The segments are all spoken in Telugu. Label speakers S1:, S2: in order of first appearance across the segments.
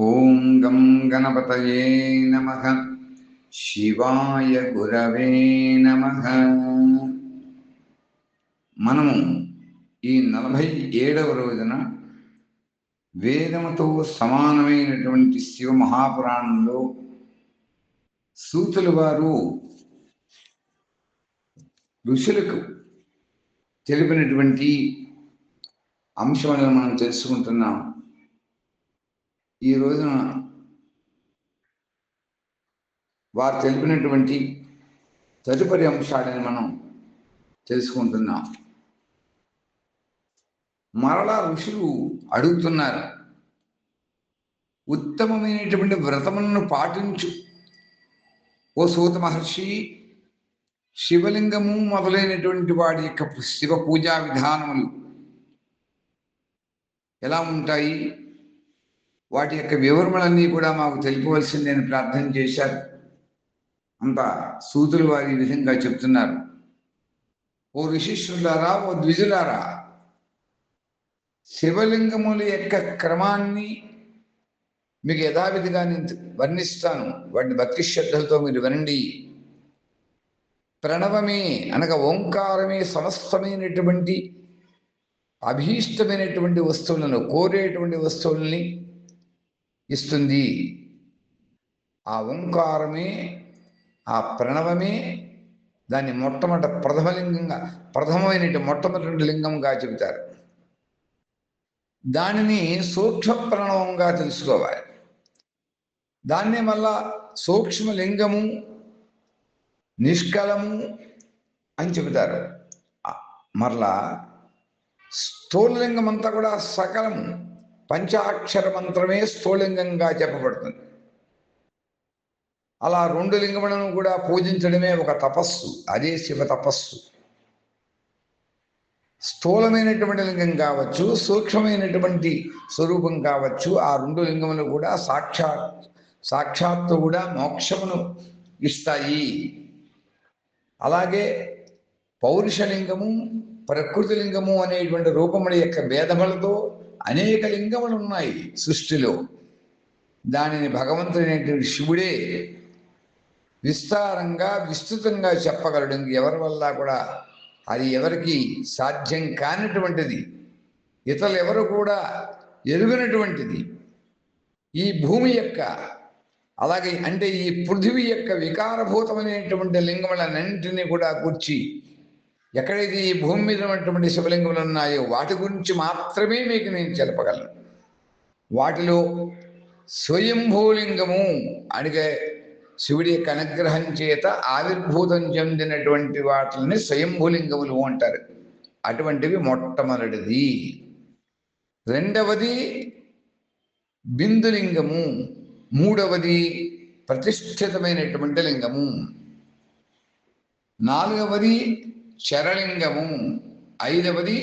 S1: ఓం గం గణపతయే నమ. శివాయ గురవే నమ. మనము ఈ నలభై ఏడవ రోజున వేదముతో సమానమైనటువంటి శివ మహాపురాణంలో సూతులు వారు ఋషులకు తెలిపినటువంటి అంశములను మనం తెలుసుకుంటున్నాం. ఈ రోజున వారు తెలిపినటువంటి తదుపరి అంశాలని మనం తెలుసుకుంటున్నాం. మరలా ఋషులు అడుగుతున్నారు ఉత్తమమైనటువంటి వ్రతములను పాటించు. ఓ సూత మహర్షి శివలింగము మొదలైనటువంటి వాడి యొక్క శివ పూజా విధానములు ఎలా ఉంటాయి? వాటి యొక్క వివరములన్నీ కూడా మాకు తెలిపవలసిందని ప్రార్థన చేశారు. అంత సూతులు వారి ఈ విధంగా చెప్తున్నారు. ఓ ఋషిష్ఠులారా ఓ ద్విజులారా శివలింగముల యొక్క క్రమాన్ని మీకు యథావిధిగా నేను వర్ణిస్తాను. వాటిని భక్తి శ్రద్ధలతో మీరు వినండి. ప్రణవమే అనగా ఓంకారమే సమస్తమైనటువంటి అభీష్టమైనటువంటి వస్తువులను కోరేటువంటి వస్తువుల్ని ఇస్తుంది. ఆ ఓంకారమే ఆ ప్రణవమే దాన్ని మొట్టమొదటి ప్రథమలింగంగా ప్రథమమైన మొట్టమొదటి లింగంగా చెబుతారు. దానిని సూక్ష్మ ప్రణవంగా తెలుసుకోవాలి. దాన్ని మళ్ళా సూక్ష్మ లింగము నిష్కలము అని చెబుతారు. మరలా స్థూలలింగం అంతా కూడా సకలము. పంచాక్షర మంత్రమే స్థూలింగంగా చెప్పబడుతుంది. అలా రెండు లింగములను కూడా పూజించడమే ఒక తపస్సు అదే శివ తపస్సు. స్థూలమైనటువంటి లింగం కావచ్చు సూక్ష్మమైనటువంటి స్వరూపం కావచ్చు ఆ రెండు లింగములు కూడా సాక్షాత్ సాక్షాత్తు కూడా మోక్షమును ఇస్తాయి. అలాగే పౌరుషలింగము ప్రకృతి లింగము అనేటువంటి రూపముల యొక్క భేదములతో అనేక లింగములు ఉన్నాయి సృష్టిలో. దానిని భగవంతుడైనటువంటి శివుడే విస్తారంగా విస్తృతంగా చెప్పగలడు. ఎవరి వల్ల కూడా అది ఎవరికి సాధ్యం కానటువంటిది. ఇతరులు ఎవరు కూడా ఎరుగినటువంటిది. ఈ భూమి యొక్క అలాగే అంటే ఈ పృథివీ యొక్క వికారభూతమైనటువంటి లింగములన్నింటినీ కూడా కూర్చి ఎక్కడైతే ఈ భూమి మీద ఉన్నటువంటి శివలింగములు ఉన్నాయో వాటి గురించి మాత్రమే మీకు నేను చెప్పగలను. వాటిలో స్వయంభూలింగము అనిగే శివుడి యొక్క అనుగ్రహం చేత ఆవిర్భూతం చెందినటువంటి వాటిని స్వయంభూలింగములు అంటారు. అటువంటివి మొట్టమొదటిది. రెండవది బిందులింగము. మూడవది ప్రతిష్ఠితమైనటువంటి లింగము. నాలుగవది శరలింగము ఐదవది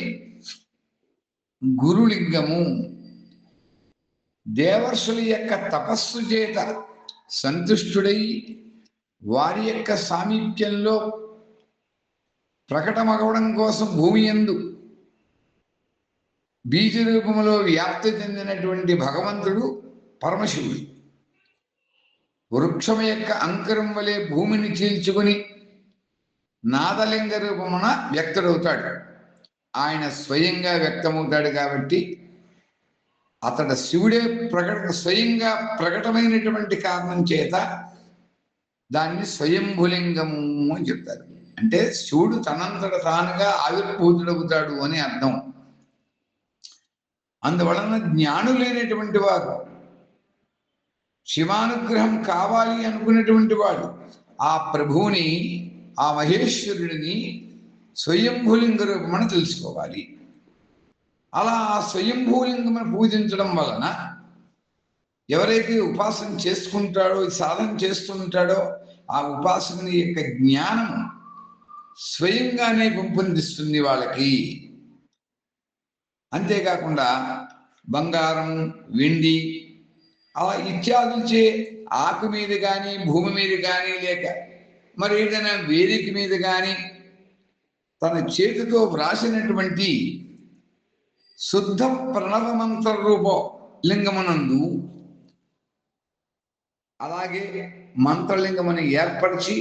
S1: గురులింగము. దేవర్షుల యొక్క తపస్సు చేత సంతుష్టుడై వారి యొక్క సామీప్యంలో ప్రకటమగవడం కోసం భూమి ఎందు బీజ రూపంలో వ్యాప్తి చెందినటువంటి భగవంతుడు పరమశివుడు. వృక్షం యొక్క అంకురం వలె భూమిని చీల్చుకుని నాదలింగ రూపమున వ్యక్తుడవుతాడు. ఆయన స్వయంగా వ్యక్తమవుతాడు కాబట్టి అతడు శివుడే ప్రకట స్వయంగా ప్రకటమైనటువంటి కారణం చేత దాన్ని స్వయంభులింగము అని చెప్తారు. అంటే శివుడు తనంతట తానుగా ఆవిర్భూతుడవుతాడు అని అర్థం. అందువలన జ్ఞానులైనటువంటి వారు శివానుగ్రహం కావాలి అనుకున్నటువంటి వాడు ఆ ప్రభువుని ఆ మహేశ్వరుడిని స్వయంభూలింగ రూపమని తెలుసుకోవాలి. అలా ఆ స్వయంభూలింగమని పూజించడం వలన ఎవరైతే ఉపాసన చేసుకుంటాడో సాధన చేస్తుంటాడో ఆ ఉపాసన యొక్క జ్ఞానం స్వయంగానే పెంపొందిస్తుంది వాళ్ళకి. అంతేకాకుండా బంగారం వెండి అలా ఇత్యాదులచే ఆకు మీద కానీ భూమి మీద కానీ లేక మరి ఏదైనా వేదిక మీద కానీ తన చేతితో వ్రాసినటువంటి శుద్ధ ప్రణవ మంత్ర రూప లింగమునందు అలాగే మంత్రలింగమని ఏర్పరిచి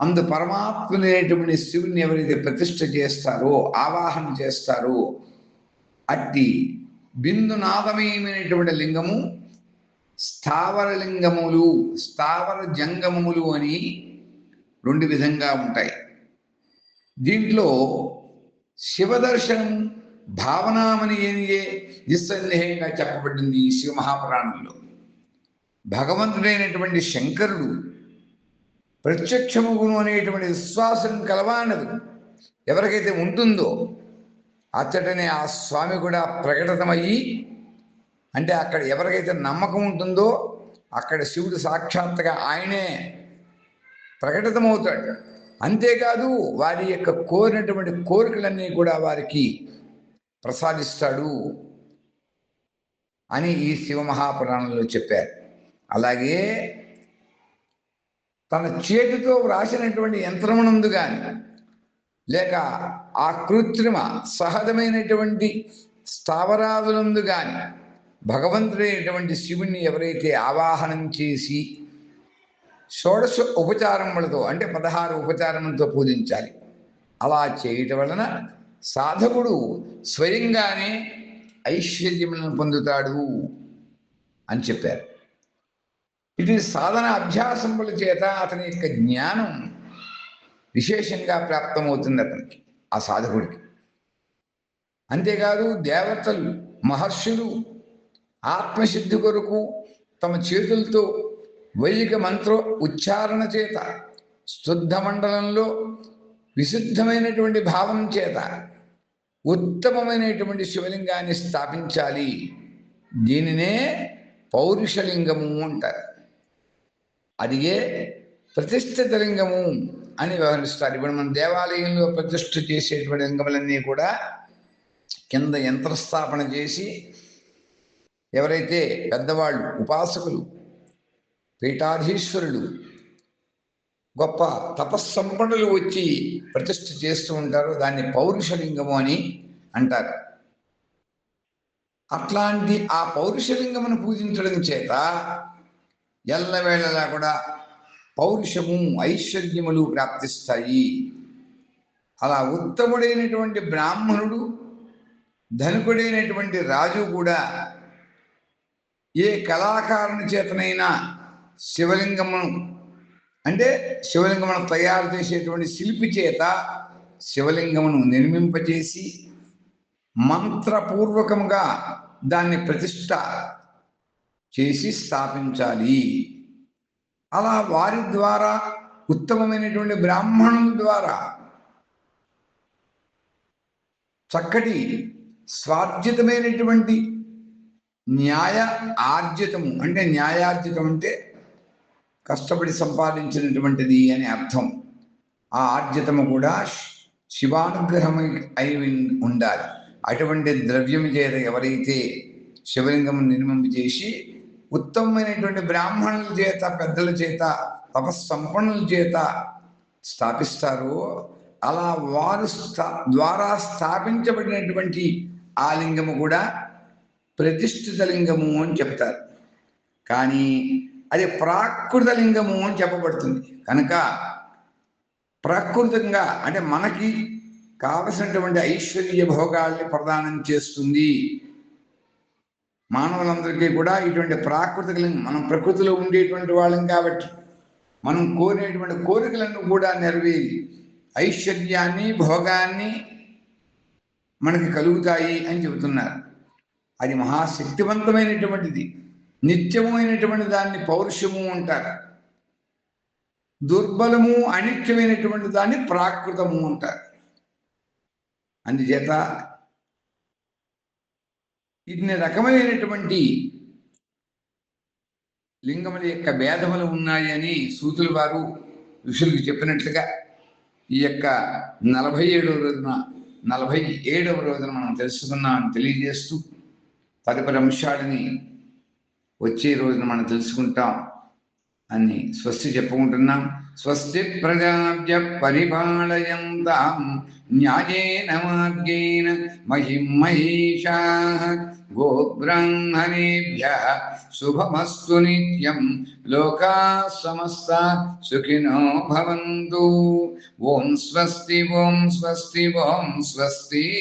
S1: అందు పరమాత్మనేటువంటి శివుని ఎవరైతే ప్రతిష్ట చేస్తారో ఆవాహన చేస్తారో అట్టి బిందునాదమయమైనటువంటి లింగము స్థావర లింగములు స్థావర జంగమములు అని రెండు విధంగా ఉంటాయి. దీంట్లో శివదర్శనం భావనామని ఏనియే నిస్సందేహంగా చెప్పబడింది ఈ శివ మహాపురాణంలో. భగవంతుడైనటువంటి శంకరుడు ప్రత్యక్షముగును అనేటువంటి విశ్వాసం కలవానదు ఎవరికైతే ఉంటుందో అచ్చటనే ఆ స్వామి కూడా ప్రకటితమయ్యి అంటే అక్కడ ఎవరికైతే నమ్మకం ఉంటుందో అక్కడ శివుడు సాక్షాత్తుగా ఆయనే ప్రకటితమవుతాడు. అంతేకాదు వారి యొక్క కోరినటువంటి కోరికలన్నీ కూడా వారికి ప్రసాదిస్తాడు అని ఈ శివ మహాపురాణంలో చెప్పారు. అలాగే తన చేతితో వ్రాసినటువంటి యంత్రమునందు కానీ లేక ఆ కృత్రిమ సహజమైనటువంటి స్థావరాదులందు కానీ భగవంతుడైనటువంటి శివుణ్ణి ఎవరైతే ఆవాహనం చేసి షోడశ ఉపచారములతో అంటే పదహారు ఉపచారములతో పూజించాలి. అలా చేయటం వలన సాధకుడు స్వయంగానే ఐశ్వర్యములను పొందుతాడు అని చెప్పారు. ఇది సాధన అభ్యాసముల చేత అతని యొక్క జ్ఞానం విశేషంగా ప్రాప్తమవుతుంది అతనికి ఆ సాధకుడికి. అంతేకాదు దేవతలు మహర్షులు ఆత్మసిద్ధి కొరకు తమ చేతులతో వైదిక మంత్ర ఉచ్చారణ చేత శుద్ధ మండలంలో విశుద్ధమైనటువంటి భావం చేత ఉత్తమమైనటువంటి శివలింగాన్ని స్థాపించాలి. దీనినే పౌరుషలింగము అంటారు. అదిగే ప్రతిష్ఠిత లింగము అని వ్యవహరిస్తారు. ఇప్పుడు మన దేవాలయంలో ప్రతిష్ఠ చేసేటువంటి లింగములన్నీ కూడా కింద యంత్రస్థాపన చేసి ఎవరైతే పెద్దవాళ్ళు ఉపాసకులు పీఠాధీశ్వరులు గొప్ప తపస్సంపన్నులు వచ్చి ప్రతిష్ఠ చేస్తూ ఉంటారు. దాన్ని పౌరుషలింగము అని అంటారు. అట్లాంటి ఆ పౌరుషలింగమును పూజించడం చేత ఎల్లవేళలా కూడా పౌరుషము ఐశ్వర్యములు ప్రాప్తిస్తాయి. అలా ఉత్తముడైనటువంటి బ్రాహ్మణుడు ధనుకుడైనటువంటి రాజు కూడా ఏ కళాకారుని చేతనైనా శివలింగమును అంటే శివలింగమును తయారు చేసేటువంటి శిల్పి చేత శివలింగమును నిర్మింపచేసి మంత్రపూర్వకముగా దాన్ని ప్రతిష్ట చేసి స్థాపించాలి. అలా వారి ద్వారా ఉత్తమమైనటువంటి బ్రాహ్మణుల ద్వారా చక్కటి స్వార్జితమైనటువంటి న్యాయ ఆర్జితము. అంటే న్యాయార్జితం అంటే కష్టపడి సంపాదించినటువంటిది అని అర్థం. ఆ ఆర్జితము కూడా శివానుగ్రహం అయి ఉండాలి. అటువంటి ద్రవ్యం చేత ఎవరైతే శివలింగం నిర్మింపు చేసి ఉత్తమమైనటువంటి బ్రాహ్మణుల చేత పెద్దల చేత తపస్సంపన్నుల చేత స్థాపిస్తారో అలా వారు స్థా ద్వారా స్థాపించబడినటువంటి ఆ లింగము కూడా ప్రతిష్ఠిత లింగము అని చెప్తారు. కానీ అది ప్రాకృత లింగము అని చెప్పబడుతుంది. కనుక ప్రాకృతంగా అంటే మనకి కావలసినటువంటి ఐశ్వర్య భోగాల్ని ప్రదానం చేస్తుంది. మానవులందరికీ కూడా ఇటువంటి ప్రాకృతిక లింగం మనం ప్రకృతిలో ఉండేటువంటి వాళ్ళం కాబట్టి మనం కోరినటువంటి కోరికలను కూడా నెరవేరి ఐశ్వర్యాన్ని భోగాన్ని మనకి కలుగుతాయి అని చెబుతున్నారు. అది మహాశక్తివంతమైనటువంటిది. నిత్యమైనటువంటి దాన్ని పౌరుషము అంటారు. దుర్బలము అనిత్యమైనటువంటి దాన్ని ప్రాకృతము అంటారు. అందుచేత ఇన్ని రకమైనటువంటి లింగముల యొక్క భేదములు ఉన్నాయని సూతులు వారు ఋషులకు చెప్పినట్లుగా ఈ యొక్క నలభై ఏడవ రోజున నలభై ఏడవ రోజున మనం తెలుసుకున్నామని తెలియజేస్తూ తదుపరి అంశాలని వచ్చే రోజున మనం తెలుసుకుంటాం అని స్వస్తి చెప్పుకుంటున్నాం. స్వస్తి ప్రజాభ్య పరిపాలయంతాం. న్యాయేన మార్గేణ మహిం మహిషా గోబ్రాహ్మణేభ్య శుభమస్తు నిత్యం. లోకా సమస్త సుఖినో భవంతు. ఓం స్వస్తి ఓం స్వస్తి ఓం స్వస్తి.